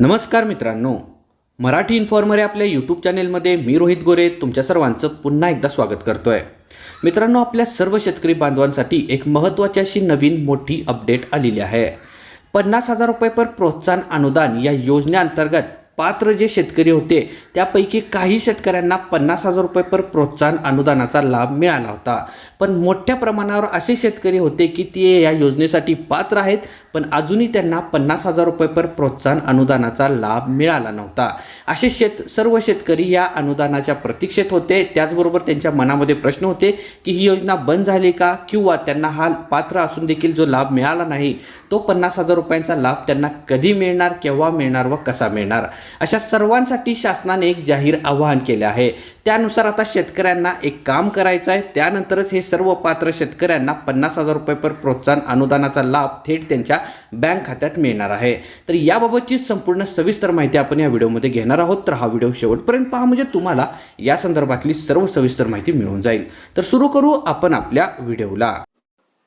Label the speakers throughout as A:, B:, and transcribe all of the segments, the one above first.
A: नमस्कार मित्रांनो. मराठी इन्फॉर्मर आपल्या यूट्यूब चॅनेलमध्ये मी रोहित गोरे तुमच्या सर्वांचं पुन्हा एकदा स्वागत करतोय. मित्रांनो आपल्या सर्व शेतकरी बांधवांसाठी एक महत्त्वाची अशी नवीन मोठी अपडेट आलेली आहे. पन्नास हजार रुपये पर प्रोत्साहन अनुदान या योजनेअंतर्गत पात्र जे शेतकरी होते त्यापैकी काही शेतकऱ्यांना पन्नास हजार रुपये पर प्रोत्साहन अनुदानाचा लाभ मिळाला होता. पण मोठ्या प्रमाणावर असे शेतकरी होते की ते या योजनेसाठी पात्र आहेत पण अजूनही त्यांना पन्नास हजार रुपये पर प्रोत्साहन अनुदानाचा लाभ मिळाला नव्हता. असे शेत सर्व शेतकरी या अनुदानाच्या प्रतीक्षेत होते. त्याचबरोबर त्यांच्या मनामध्ये प्रश्न होते की ही योजना बंद झाली का किंवा त्यांना हा पात्र असून देखील जो लाभ मिळाला नाही तो पन्नास हजार रुपयांचा लाभ त्यांना कधी मिळणार केव्हा मिळणार व कसा मिळणार? अशा सर्वांसाठी शासनाने एक जाहीर आवाहन केले आहे. त्यानुसार आता शेतकऱ्यांना एक काम करायचं आहे. त्यानंतरच हे सर्व पात्र शेतकऱ्यांना पन्नास हजार रुपये पर प्रोत्साहन अनुदानाचा लाभ थेट त्यांच्या बँक खात्यात मिळणार आहे. तर याबाबतची संपूर्ण सविस्तर माहिती आपण या व्हिडिओमध्ये घेणार आहोत. तर हा व्हिडिओ शेवटपर्यंत पहा. म्हणजे तुम्हाला या संदर्भातली सर्व सविस्तर माहिती मिळून जाईल. तर सुरू करू आपण आपल्या व्हिडिओला.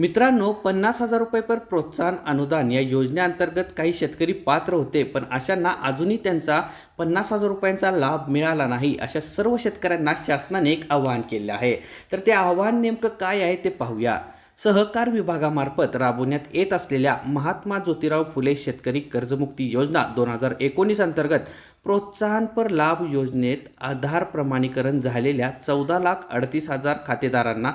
A: मित्रांनो पन्नास हजार रुपये पर प्रोत्साहन अनुदान या योजनेअंतर्गत काही शेतकरी पात्र होते पण अशांना अजूनही त्यांचा पन्नास हजार रुपयांचा लाभ मिळाला नाही अशा सर्व शेतकऱ्यांना शासनाने एक आवाहन केले आहे. तर ते आव्हान नेमकं काय आहे ते पाहूया. सहकार विभागामार्फत राबवण्यात येत असलेल्या महात्मा ज्योतिराव फुले शेतकरी कर्जमुक्ती योजना दोन हजार एकोणीस अंतर्गत प्रोत्साहनपर लाभ योजनेत आधार प्रमाणीकरण झालेल्या चौदा लाख अडतीस हजार खातेदारांना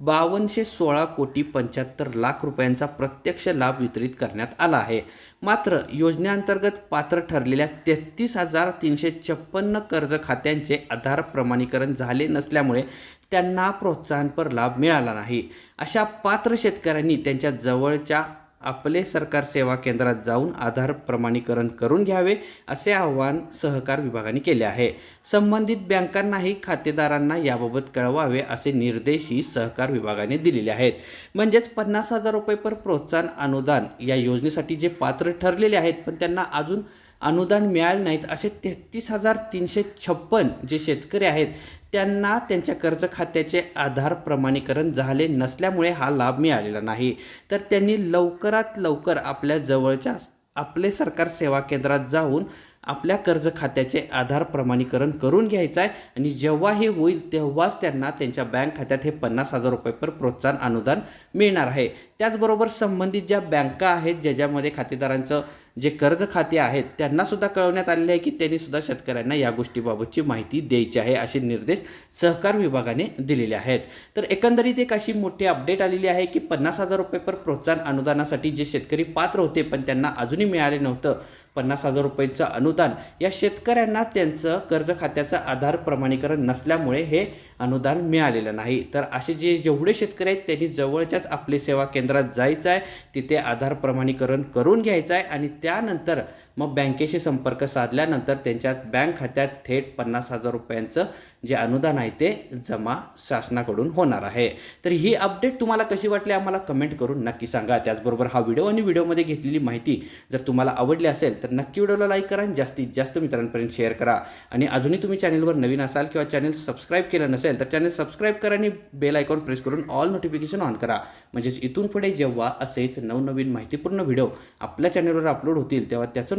A: बावनशे सोळा कोटी पंच्याहत्तर लाख रुपयांचा प्रत्यक्ष लाभ वितरित करण्यात आला आहे. मात्र योजनेअंतर्गत पात्र ठरलेल्या तेहतीस हजार तीनशे छप्पन्न कर्ज खात्यांचे आधार प्रमाणीकरण झाले नसल्यामुळे त्यांना प्रोत्साहनपर लाभ मिळाला नाही. अशा पात्र शेतकऱ्यांनी त्यांच्या जवळच्या आपले सरकार सेवा केंद्रात जाऊन आधार प्रमाणीकरण करून घ्यावे असे आवाहन सहकार विभागाने केले आहे. संबंधित बँकांनाही खातेदारांना याबाबत कळवावे असे निर्देशही सहकार विभागाने दिलेले आहेत. म्हणजेच पन्नास हजार रुपये पर प्रोत्साहन अनुदान या योजनेसाठी जे पात्र ठरलेले आहेत पण त्यांना अजून अनुदान मिळाले नाहीत. असे तेहतीस हजार तीनशे छप्पन जे शेतकरी आहेत त्यांना त्यांच्या कर्ज खात्याचे आधार प्रमाणीकरण झाले नसल्यामुळे हा लाभ मिळालेला नाही. तर त्यांनी लवकरात लवकर आपल्या जवळच्या आपले सरकार सेवा केंद्रात जाऊन आपल्या कर्ज खात्याचे आधार प्रमाणीकरण करून घ्यायचं आहे आणि जेव्हा हे होईल तेव्हाच त्यांना त्यांच्या बँक खात्यात हे पन्नास हजार रुपये पर प्रोत्साहन अनुदान मिळणार आहे. त्याचबरोबर संबंधित ज्या बँका आहेत ज्याच्यामध्ये खातेदारांचं जे कर्ज खाते आहेत त्यांनासुद्धा कळवण्यात आलेले आहे की त्यांनी सुद्धा शेतकऱ्यांना या गोष्टीबाबतची माहिती द्यायची आहे असे निर्देश सहकार विभागाने दिलेले आहेत. तर एकंदरीत एक अशी मोठी अपडेट आलेली आहे की पन्नास हजार रुपये पर प्रोत्साहन अनुदानासाठी जे शेतकरी पात्र होते पण त्यांना अजूनही मिळाले नव्हतं. पन्नास हजार रुपयेचं अनुदान या शेतकऱ्यांना त्यांचं कर्ज खात्याचं आधार प्रमाणीकरण नसल्यामुळे हे अनुदान मिळालेलं नाही. तर असे जे जेवढे शेतकरी आहेत त्यांनी जवळच्याच आपले सेवा केंद्रात जायचं आहे. तिथे आधार प्रमाणीकरण करून घ्यायचं आहे आणि त्यानंतर मग बँकेशी संपर्क साधल्यानंतर त्यांच्या बँक खात्यात थेट पन्नास हजार रुपयांचं जे अनुदान आहे ते जमा शासनाकडून होणार आहे. तर ही अपडेट तुम्हाला कशी वाटली आम्हाला कमेंट करून नक्की सांगा. त्याचबरोबर हा व्हिडिओ आणि व्हिडिओमध्ये घेतलेली माहिती जर तुम्हाला आवडली असेल तर नक्की व्हिडिओला लाईक करा आणि जास्तीत जास्त मित्रांपर्यंत शेअर करा. आणि अजूनही तुम्ही चॅनलवर नवीन असाल किंवा चॅनल सबस्क्राईब केलं नसेल तर चॅनल सबस्क्राईब करा आणि बेल आयकॉन प्रेस करून ऑल नोटिफिकेशन ऑन करा. म्हणजेच इथून पुढे जेव्हा असेच नवनवीन माहितीपूर्ण व्हिडिओ आपल्या चॅनलवर अपलोड होतील तेव्हा त्याचं